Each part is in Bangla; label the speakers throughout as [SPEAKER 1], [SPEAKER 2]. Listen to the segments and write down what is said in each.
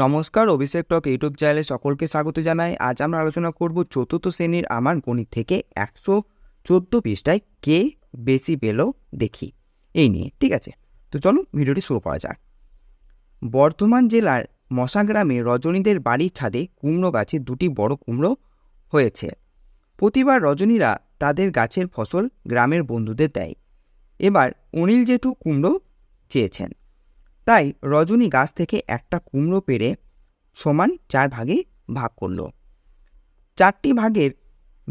[SPEAKER 1] নমস্কার অভিষেক টক ইউটিউব চ্যানেলে সকলকে স্বাগত জানাই আজ আমরা আলোচনা করব চতুর্থ শ্রেণীর আমার গণিত থেকে একশো চোদ্দো পৃষ্ঠায় কে বেশি পেল দেখি এই নিয়ে ঠিক আছে তো চলো ভিডিওটি শুরু করা যাক বর্ধমান জেলার মশা গ্রামে রজনীদের বাড়ির ছাদে কুমড়ো গাছে দুটি বড় কুমড়ো হয়েছে প্রতিবার রজনীরা তাদের গাছের ফসল গ্রামের বন্ধুদের দেয় এবার অনিল জেঠু কুমড়ো চেয়েছেন তাই রজনী গাছ থেকে একটা কুমড়ো পেরে সমান চার ভাগে ভাগ করল চারটি ভাগের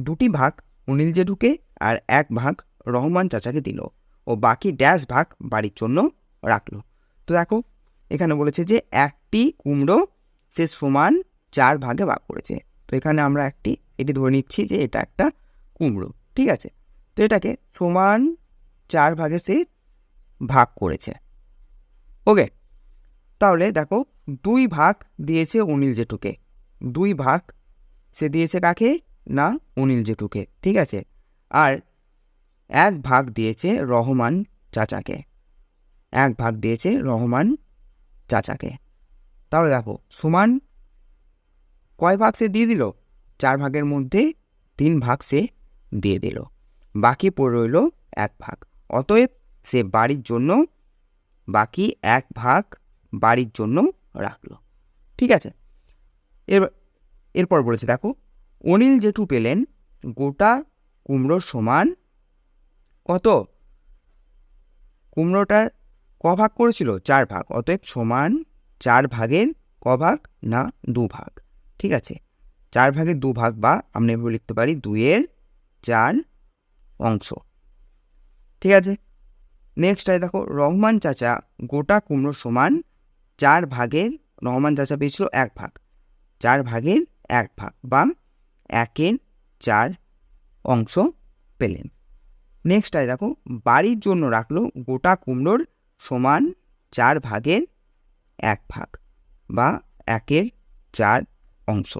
[SPEAKER 1] দুটি ভাগ অনিল ঢুকে আর এক ভাগ রহমান চাচাকে দিল ও বাকি ড্যাশ ভাগ বাড়ির জন্য রাখলো তো দেখো এখানে বলেছে যে একটি কুমড়ো সে সমান চার ভাগে ভাগ করেছে তো এখানে আমরা একটি এটি ধরে নিচ্ছি যে এটা একটা কুমড়ো ঠিক আছে তো এটাকে সমান চার ভাগে সে ভাগ করেছে ওকে তাহলে দেখো দুই ভাগ দিয়েছে অনিল জেঠুকে দুই ভাগ সে দিয়েছে কাকে না অনিল জেঠুকে ঠিক আছে আর এক ভাগ দিয়েছে রহমান চাচাকে এক ভাগ দিয়েছে রহমান চাচাকে তাহলে দেখো সুমান কয় ভাগ সে দিয়ে দিল চার ভাগের মধ্যে তিন ভাগ সে দিয়ে দিল বাকি পড়ে রইল এক ভাগ অতএব সে বাড়ির জন্য বাকি এক ভাগ বাড়ির জন্য রাখলো ঠিক আছে এর এরপর বলেছে দেখো অনিল জেঠু পেলেন গোটা কুমড়ো সমান কত কুমড়োটার ক ভাগ করেছিল চার ভাগ অতএব সমান চার ভাগের ক ভাগ না দু ভাগ ঠিক আছে চার ভাগের দু ভাগ বা আমরা এভাবে লিখতে পারি দুইয়ের চার অংশ ঠিক আছে নেক্সট দেখো রহমান চাচা গোটা কুমড়ো সমান চার ভাগের রহমান চাচা পেয়েছিল এক ভাগ চার ভাগের এক ভাগ বা একের চার অংশ পেলেন নেক্সট দেখো বাড়ির জন্য রাখলো গোটা কুমড়োর সমান চার ভাগের এক ভাগ বা একের চার অংশ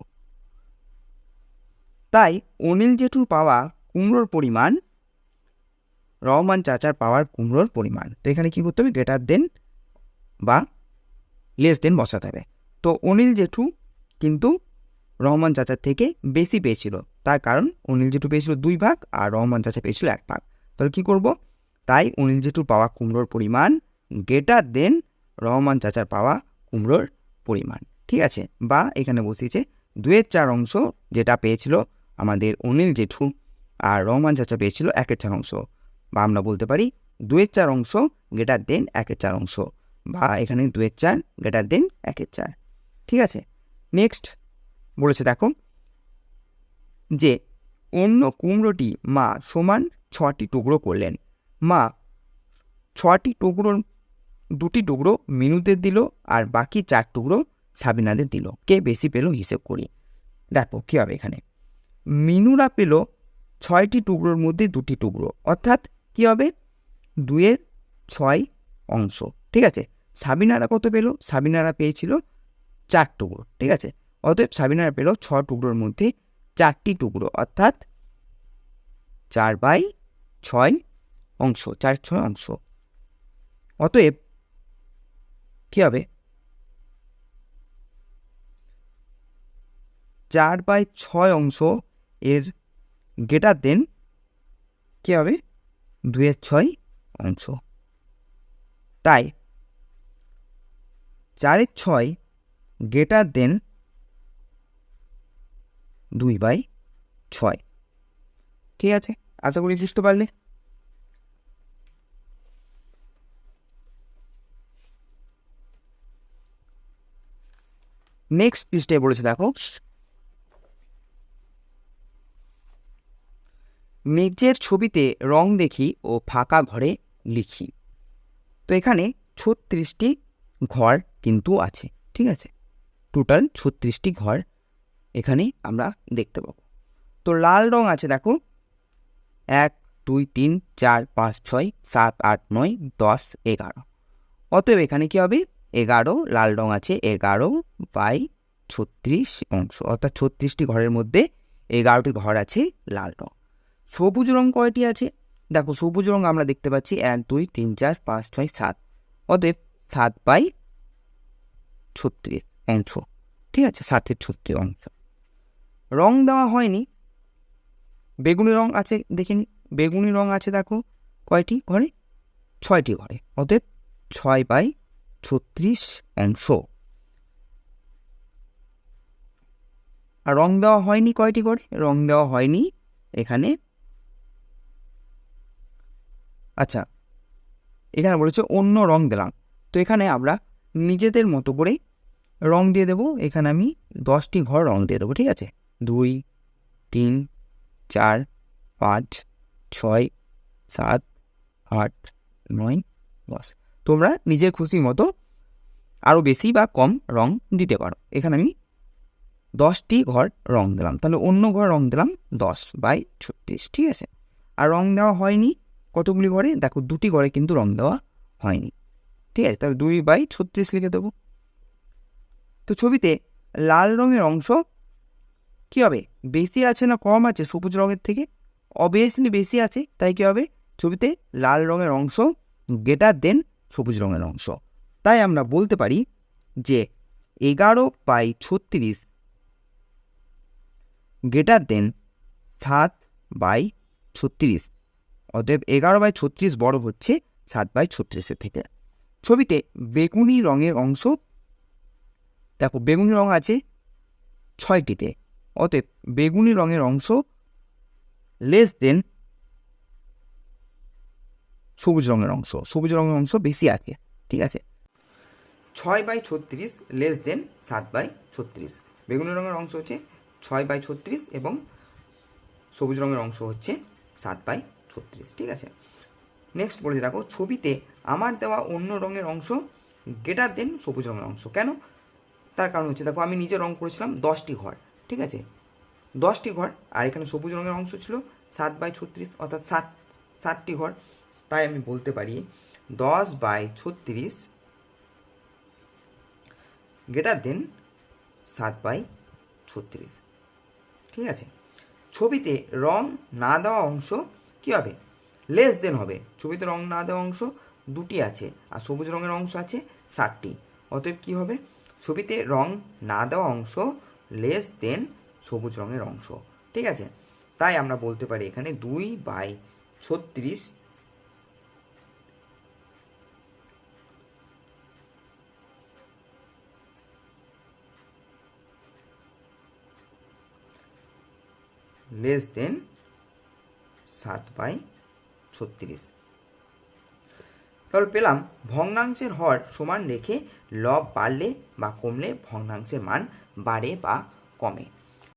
[SPEAKER 1] তাই অনিল জেঠুর পাওয়া কুমড়োর পরিমাণ রহমান চাচার পাওয়ার কুমড়োর পরিমাণ তো এখানে কী করতে হবে গ্রেটার দেন বা লেস দেন বসাতে হবে তো অনিল জেঠু কিন্তু রহমান চাচার থেকে বেশি পেয়েছিল তার কারণ অনিল জেঠু পেয়েছিল দুই ভাগ আর রহমান চাচা পেয়েছিল এক ভাগ তাহলে কী করব তাই অনিল জেঠুর পাওয়া কুমড়োর পরিমাণ গ্রেটার দেন রহমান চাচার পাওয়া কুমড়োর পরিমাণ ঠিক আছে বা এখানে বসিয়েছে দুয়ের চার অংশ যেটা পেয়েছিল আমাদের অনিল জেঠু আর রহমান চাচা পেয়েছিল একের চার অংশ বা আমরা বলতে পারি দুয়ের চার অংশ গ্রেটার দেন একের চার অংশ বা এখানে দুয়ের চার গ্রেটার দেন একের চার ঠিক আছে নেক্সট বলেছে দেখো যে অন্য কুমড়োটি মা সমান ছটি টুকরো করলেন মা ছটি টুকরোর দুটি টুকরো মিনুদের দিল আর বাকি চার টুকরো সাবিনাদের দিল কে বেশি পেল হিসেব করি দেখো কী হবে এখানে মিনুরা পেল ছয়টি টুকরোর মধ্যে দুটি টুকরো অর্থাৎ কী হবে দুয়ের ছয় অংশ ঠিক আছে সাবিনারা কত পেল সাবিনারা পেয়েছিল চার টুকরো ঠিক আছে অতএব সাবিনারা পেল ছ টুকরোর মধ্যে চারটি টুকরো অর্থাৎ চার বাই ছয় অংশ চার ছয় অংশ অতএব কী হবে চার বাই ছয় অংশ এর গেটার দেন কী হবে দুয়ের ছয় অংশ তাই চারের ছয় গ্রেটার দেন দুই বাই ছয় ঠিক আছে আশা করি বুঝতে পারলে নেক্সট পৃষ্ঠে বলেছে দেখো মেঘের ছবিতে রং দেখি ও ফাঁকা ঘরে লিখি তো এখানে ছত্রিশটি ঘর কিন্তু আছে ঠিক আছে টোটাল ছত্রিশটি ঘর এখানে আমরা দেখতে পাবো তো লাল রং আছে দেখো এক দুই তিন চার পাঁচ ছয় সাত আট নয় দশ এগারো অতএব এখানে কি হবে এগারো লাল রং আছে এগারো বাই ছত্রিশ অংশ অর্থাৎ ছত্রিশটি ঘরের মধ্যে এগারোটি ঘর আছে লাল রং সবুজ রং কয়টি আছে দেখো সবুজ রং আমরা দেখতে পাচ্ছি এক দুই তিন চার পাঁচ ছয় সাত অতএব সাত বাই ছত্রিশ অংশ ঠিক আছে সাতের ছত্রিশ অংশ রং দেওয়া হয়নি বেগুনি রং আছে দেখে নি বেগুনি রং আছে দেখো কয়টি ঘরে ছয়টি ঘরে অতএব ছয় বাই ছত্রিশ অংশ আর রং দেওয়া হয়নি কয়টি ঘরে রং দেওয়া হয়নি এখানে আচ্ছা এখানে বলেছে অন্য রং দিলাম তো এখানে আমরা নিজেদের মতো করেই রং দিয়ে দেবো এখানে আমি দশটি ঘর রং দিয়ে দেবো ঠিক আছে দুই তিন চার পাঁচ ছয় সাত আট নয় দশ তোমরা নিজের খুশি মতো আরও বেশি বা কম রং দিতে পারো এখানে আমি দশটি ঘর রং দিলাম তাহলে অন্য ঘর রং দিলাম দশ বাই ছত্রিশ ঠিক আছে আর রং দেওয়া হয়নি কতগুলি ঘরে দেখো দুটি ঘরে কিন্তু রং দেওয়া হয়নি ঠিক আছে তাহলে দুই বাই ছত্রিশ লিখে দেবো তো ছবিতে লাল রঙের অংশ কী হবে বেশি আছে না কম আছে সবুজ রঙের থেকে অবভিয়াসলি বেশি আছে তাই কী হবে ছবিতে লাল রঙের অংশ গেটার দেন সবুজ রঙের অংশ তাই আমরা বলতে পারি যে এগারো বাই ছত্রিশ গেটার দেন সাত বাই ছত্রিশ অতএব এগারো বাই ছত্রিশ বড় হচ্ছে সাত বাই ছত্রিশের থেকে ছবিতে বেগুনি রঙের অংশ দেখো বেগুনি রং আছে ছয়টিতে অতএব বেগুনি রঙের অংশ লেস দেন সবুজ রঙের অংশ সবুজ রঙের অংশ বেশি আছে ঠিক আছে ছয় বাই ছত্রিশ লেস দেন সাত বাই ছত্রিশ বেগুনি রঙের অংশ হচ্ছে ছয় বাই ছত্রিশ এবং সবুজ রঙের অংশ হচ্ছে সাত বাই ছত্রিশ ঠিক আছে নেক্সট বলে দেখো ছবিতে আমার দেওয়া অন্য রঙের অংশ গ্রেটার দেন সবুজ রঙের অংশ কেন তার কারণ হচ্ছে দেখো আমি নিজে রঙ করেছিলাম দশটি ঘর ঠিক আছে দশটি ঘর আর এখানে সবুজ রঙের অংশ ছিল সাত বাই ছত্রিশ অর্থাৎ সাত সাতটি ঘর তাই আমি বলতে পারি দশ বাই ছত্রিশ গ্রেটার দেন সাত বাই ছত্রিশ ঠিক আছে ছবিতে রং না দেওয়া অংশ কী হবে লেস দেন হবে ছবিতে রং না দেওয়া অংশ দুটি আছে আর সবুজ রঙের অংশ আছে সাতটি অতএব কী হবে ছবিতে রং না দেওয়া অংশ লেস দেন সবুজ রঙের অংশ ঠিক আছে তাই আমরা বলতে পারি এখানে দুই বাই ছত্রিশ লেস দেন সাত বাই ছত্রিশ তাহলে পেলাম ভগ্নাংশের হর সমান রেখে লব বাড়লে বা কমলে ভগ্নাংশের মান বাড়ে বা কমে